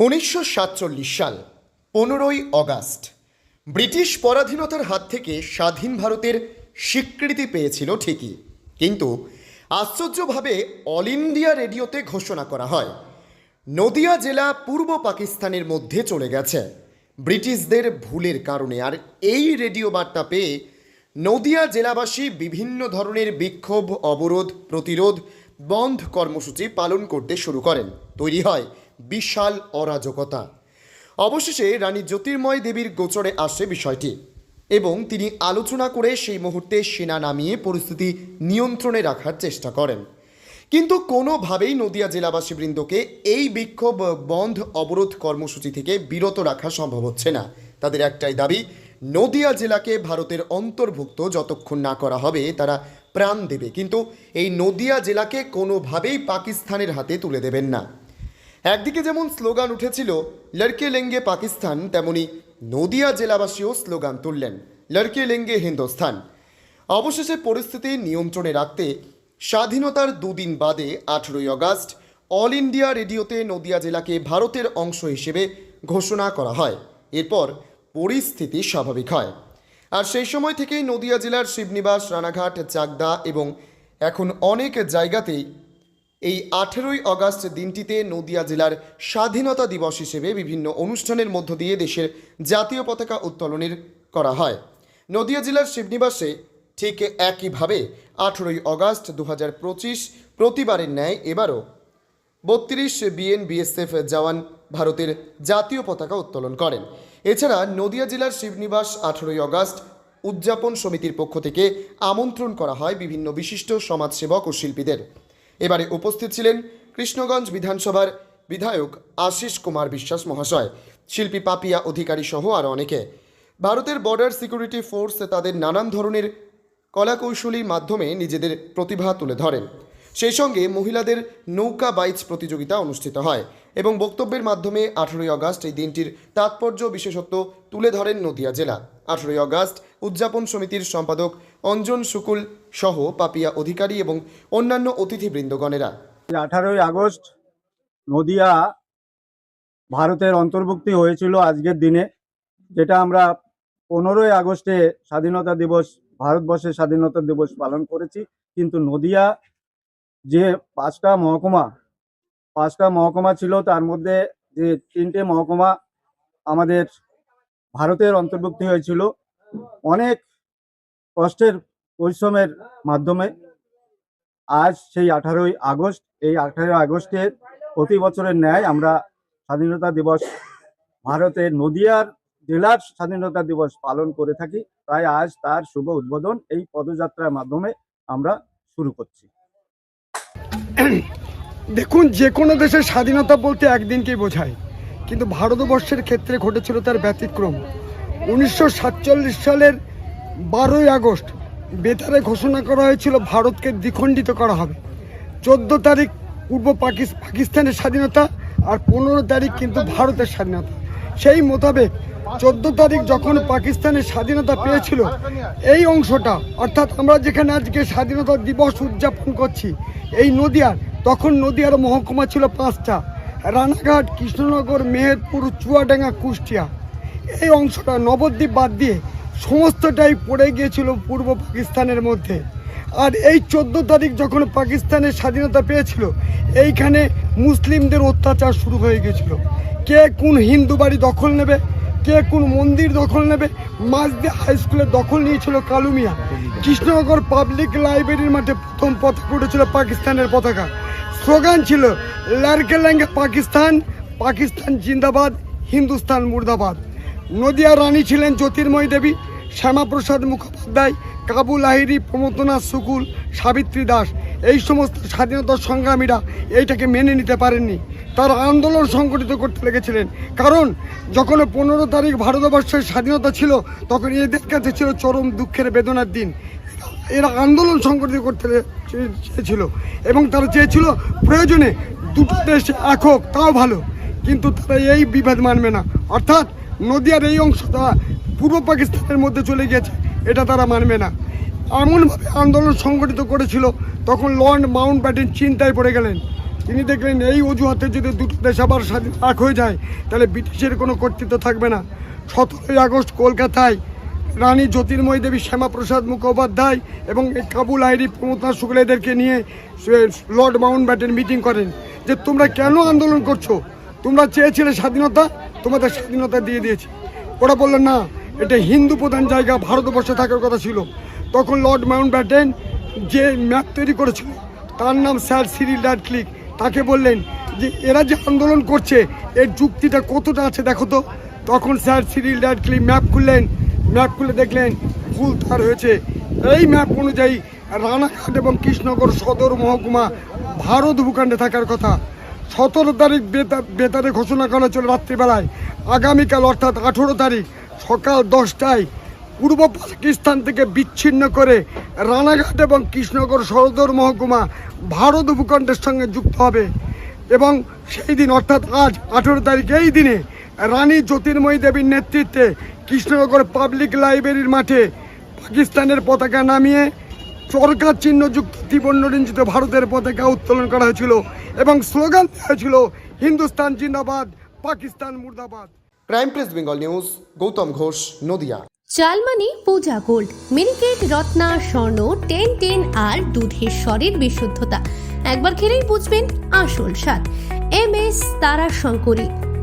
উনিশশো সাতচল্লিশ সাল, পনেরোই অগাস্ট, ব্রিটিশ পরাধীনতার হাত থেকে স্বাধীন ভারতের স্বীকৃতি পেয়েছিল ঠিকই। কিন্তু আশ্চর্যভাবে অল ইন্ডিয়া রেডিওতে ঘোষণা করা হয়, নদিয়া জেলা পূর্ব পাকিস্তানের মধ্যে চলে গেছে। ব্রিটিশদের ভুলের কারণে আর এই রেডিও বার্তা পেয়ে নদিয়া জেলাবাসী বিভিন্ন ধরনের বিক্ষোভ, অবরোধ, প্রতিরোধ, বন্ধ কর্মসূচি পালন করতে শুরু করেন। তৈরি হয় বিশাল অরাজকতা। অবশেষে রানী জ্যোতির্ময় দেবীর গোচরে আসে বিষয়টি এবং তিনি আলোচনা করে সেই মুহূর্তে সেনা নামিয়ে পরিস্থিতি নিয়ন্ত্রণে রাখার চেষ্টা করেন। কিন্তু কোনোভাবেই নদিয়া জেলাবাসী বৃন্দকে এই বিক্ষোভ বন্ধ অবরোধ কর্মসূচি থেকে বিরত রাখা সম্ভব হচ্ছে না। তাদের একটাই দাবি, নদিয়া জেলাকে ভারতের অন্তর্ভুক্ত যতক্ষণ না করা হবে তারা প্রাণ দেবে। কিন্তু এই নদিয়া জেলাকে কোনোভাবেই পাকিস্তানের হাতে তুলে দেবেন না। একদিকে যেমন স্লোগান উঠেছিল, লড়কে লেঙ্গে পাকিস্তান তেমনি নদিয়া জেলাবাসীও স্লোগান তুললেন, লড়কে লেঙ্গে হিন্দুস্থান অবশেষে পরিস্থিতি নিয়ন্ত্রণে রাখতে স্বাধীনতার দুদিন বাদে আঠেরোই আগস্ট অল ইন্ডিয়া রেডিওতে নদিয়া জেলাকে ভারতের অংশ হিসেবে ঘোষণা করা হয়। এরপর পরিস্থিতি স্বাভাবিক হয়। আর সেই সময় থেকেই নদিয়া জেলার শিবনিবাস, রানাঘাট, চাকদা এবং এখন অনেক জায়গাতেই এই আঠেরোই আগস্ট দিনটিতে নদিয়া জেলার স্বাধীনতা দিবস হিসেবে বিভিন্ন অনুষ্ঠানের মধ্য দিয়ে দেশের জাতীয় পতাকা উত্তোলনের করা হয়। নদিয়া জেলার শিবনিবাসে ঠিক একইভাবে আঠেরোই আগস্ট দু পঁচিশ প্রতিবারের ন্যায় এবারও বত্রিশ বিএন বিএসএফ জওয়ান ভারতের জাতীয় পতাকা উত্তোলন করেন। এছাড়া নদিয়া জেলার শিবনিবাস আঠেরোই আগস্ট উদযাপন সমিতির পক্ষ থেকে আমন্ত্রণ করা হয় বিভিন্ন বিশিষ্ট সমাজসেবক ও শিল্পীদের। এবারে উপস্থিত ছিলেন কৃষ্ণগঞ্জ বিধানসভার বিধায়ক আশিস কুমার বিশ্বাস মহাশয়, শিল্পী পাপিয়া অধিকারী সহ আরও অনেকে। ভারতের বর্ডার সিকিউরিটি ফোর্স তাদের নানান ধরনের কলাকৌশলীর মাধ্যমে নিজেদের প্রতিভা তুলে ধরেন। সেই সঙ্গে মহিলাদের নৌকা বাইচ প্রতিযোগিতা অনুষ্ঠিত হয় এবং বক্তব্যের মাধ্যমে আঠেরোই আগস্ট এই দিনটির তাৎপর্য বিশেষত্ব তুলে ধরেন নদিয়া জেলা। আঠেরোই আগস্ট উদযাপন সমিতির সম্পাদক অঞ্জন শুকুল সহ পাপিয়া অধিকারী এবং অন্যান্য অতিথিবৃন্দগণেরা। আঠারোই আগস্ট নদিয়া ভারতের অন্তর্ভুক্তি হয়েছিল আজকের দিনে, যেটা আমরা পনেরোই আগস্টে স্বাধীনতা দিবস, ভারতবর্ষের স্বাধীনতা দিবস পালন করেছি। কিন্তু নদিয়া যে পাঁচটা মহকুমা পাঁচটা মহকুমা ছিল, তার মধ্যে যে তিনটে মহকুমা আমাদের ভারতের অন্তর্ভুক্তি হয়েছিল অনেক কষ্টের পরিশ্রমের মাধ্যমে। আজ সেই আঠারোই আগস্ট, এই আঠারোই আগস্টে প্রতি বছরের ন্যায় আমরা স্বাধীনতা দিবস, ভারতের নদিয়ার জেলার স্বাধীনতা দিবস পালন করে থাকি। তাই আজ তার শুভ উদ্বোধন এই পদযাত্রার মাধ্যমে আমরা শুরু করছি। দেখুন, যে কোনো দেশের স্বাধীনতা বলতে একদিনকেই বোঝায়। কিন্তু ভারতবর্ষের ক্ষেত্রে ঘটেছিল তার ব্যতিক্রম। উনিশশো সাতচল্লিশ সালের বারোই আগস্ট বেতারে ঘোষণা করা হয়েছিল, ভারতকে দ্বিখণ্ডিত করা হবে। চোদ্দ তারিখ পূর্ব পাকিস- পাকিস্তানের স্বাধীনতা আর পনেরো তারিখ কিন্তু ভারতের স্বাধীনতা। সেই মোতাবেক চোদ্দ তারিখ যখন পাকিস্তানের স্বাধীনতা পেয়েছিল, এই অংশটা, অর্থাৎ আমরা যেখানে আজকে স্বাধীনতা দিবস উদযাপন করছি, এই নদিয়ার, তখন নদিয়ার মহকুমা ছিল পাঁচটা। রানাঘাট, কৃষ্ণনগর, মেহেরপুর, চুয়াডাঙ্গা, কুষ্টিয়া। এই অংশটা নবদ্বীপ বাদ দিয়ে সমস্তটাই পড়ে গিয়েছিল পূর্ব পাকিস্তানের মধ্যে। আর এই চোদ্দ তারিখ যখন পাকিস্তানের স্বাধীনতা পেয়েছিল, এইখানে মুসলিমদের অত্যাচার শুরু হয়ে গেছিল কে কোন হিন্দু বাড়ি দখল নেবে, কে কোন মন্দির দখল নেবে মাঝদি হাই স্কুলের দখল নিয়েছিল কালুমিয়া কৃষ্ণনগর পাবলিক লাইব্রেরির মাঠে প্রথম পতাকা উঠেছিল পাকিস্তানের পতাকা। স্লোগান ছিল, লারকে ল্যাঙ্গে পাকিস্তান পাকিস্তান জিন্দাবাদ, হিন্দুস্তান মুর্দাবাদ। নদিয়া রানী ছিলেন জ্যোতির্ময় দেবী, শ্যামাপ্রসাদ মুখোপাধ্যায়, কাবুল আহিরি, প্রমোদনাথ সুকুল, সাবিত্রী দাস। এই সমস্ত স্বাধীনতা সংগ্রামীরা এইটাকে মেনে নিতে পারেননি। তারা আন্দোলন সংগঠিত করতে লেগেছিলেন। কারণ, যখন পনেরো তারিখ ভারতবর্ষের স্বাধীনতা ছিল, তখন এদের কাছে ছিল চরম দুঃখের বেদনার দিন। এরা আন্দোলন সংগঠিত করতে চেয়েছিল এবং তারা চেয়েছিল প্রয়োজনে দুটো দেশ এক হোক, তাও ভালো। কিন্তু তারা এই বিভেদ মানবে না। অর্থাৎ নদিয়ার এই অংশটা পূর্ব পাকিস্তানের মধ্যে চলে গেছে এটা তারা মানবে না। এমনভাবে আন্দোলন সংগঠিত করেছিল, তখন লর্ড মাউন্ট ব্যাটেন চিন্তায় পড়ে গেলেন। তিনি দেখলেন, এই অজুহাতে যদি দুটো দেশ আবার স্বাধীন এক হয়ে যায়, তাহলে ব্রিটিশের কোনো কর্তৃত্ব থাকবে না। সতেরোই আগস্ট কলকাতায় রানী জ্যোতির্ময় দেবী শ্যামাপ্রসাদ মুখোপাধ্যায় এবং কাবুল আইরি প্রমোদনাথ শুক্লা এদেরকে নিয়ে লর্ড মাউন্ট ব্যাটেন মিটিং করেন যে তোমরা কেন আন্দোলন করছ? তোমরা চেয়েছিলে স্বাধীনতা, তোমাদের স্বাধীনতা দিয়ে দিয়েছি। ওরা বলল না, এটা হিন্দু প্রধান জায়গা, ভারতবর্ষে থাকার কথা ছিল। তখন লর্ড মাউন্ট ব্যাটেন যে ম্যাপ তৈরি করেছিল, তার নাম স্যার সিরিল ক্লিক তাকে বললেন যে, এরা যে আন্দোলন করছে, এর যুক্তিটা কতটা আছে দেখো তো? তখন স্যার সিরিল ক্লিক ম্যাপ খুললেন ম্যাপ খুলে দেখলেন, ভুল তার হয়েছে। এই ম্যাপ অনুযায়ী রানাঘাট এবং কৃষ্ণনগর সদর মহকুমা ভারত ভূখণ্ডে থাকার কথা। সতেরো তারিখ বেতা- বেতারে ঘোষণা করা হয়েছিল রাত্রিবেলায়। আগামীকাল অর্থাৎ আঠেরো তারিখ সকাল দশটায় পূর্ব পাকিস্তান থেকে বিচ্ছিন্ন করে রানাঘাট এবং কৃষ্ণনগর সদর মহকুমা ভারত ভূখণ্ডের সঙ্গে যুক্ত হবে। এবং সেই দিন অর্থাৎ আজ আঠেরো তারিখ এই দিনে রানী জ্যোতির্ময়ী দেবীর নেতৃত্বে কৃষ্ণনগর পাবলিক লাইব্রেরির মাঠে পাকিস্তানের পতাকা নামিয়ে চরকা চিহ্নযুক্ত ত্রিবর্ণরঞ্জিত ভারতের পতাকা উত্তোলন করা হয়েছিল এবং স্লোগান দেওয়া হয়েছিল হিন্দুস্তান জিন্দাবাদ Pakistan মুর্দাবাদ। Crime press Bengal news Gautam Ghosh Nadia. Chalmani Puja gold minikit Ratna Swarna ten ten আর দুধের স্বরের বিশুদ্ধতা। একবার খেলেই বুঝবেন আসল স্বাদ। এম এস তারা শঙ্করী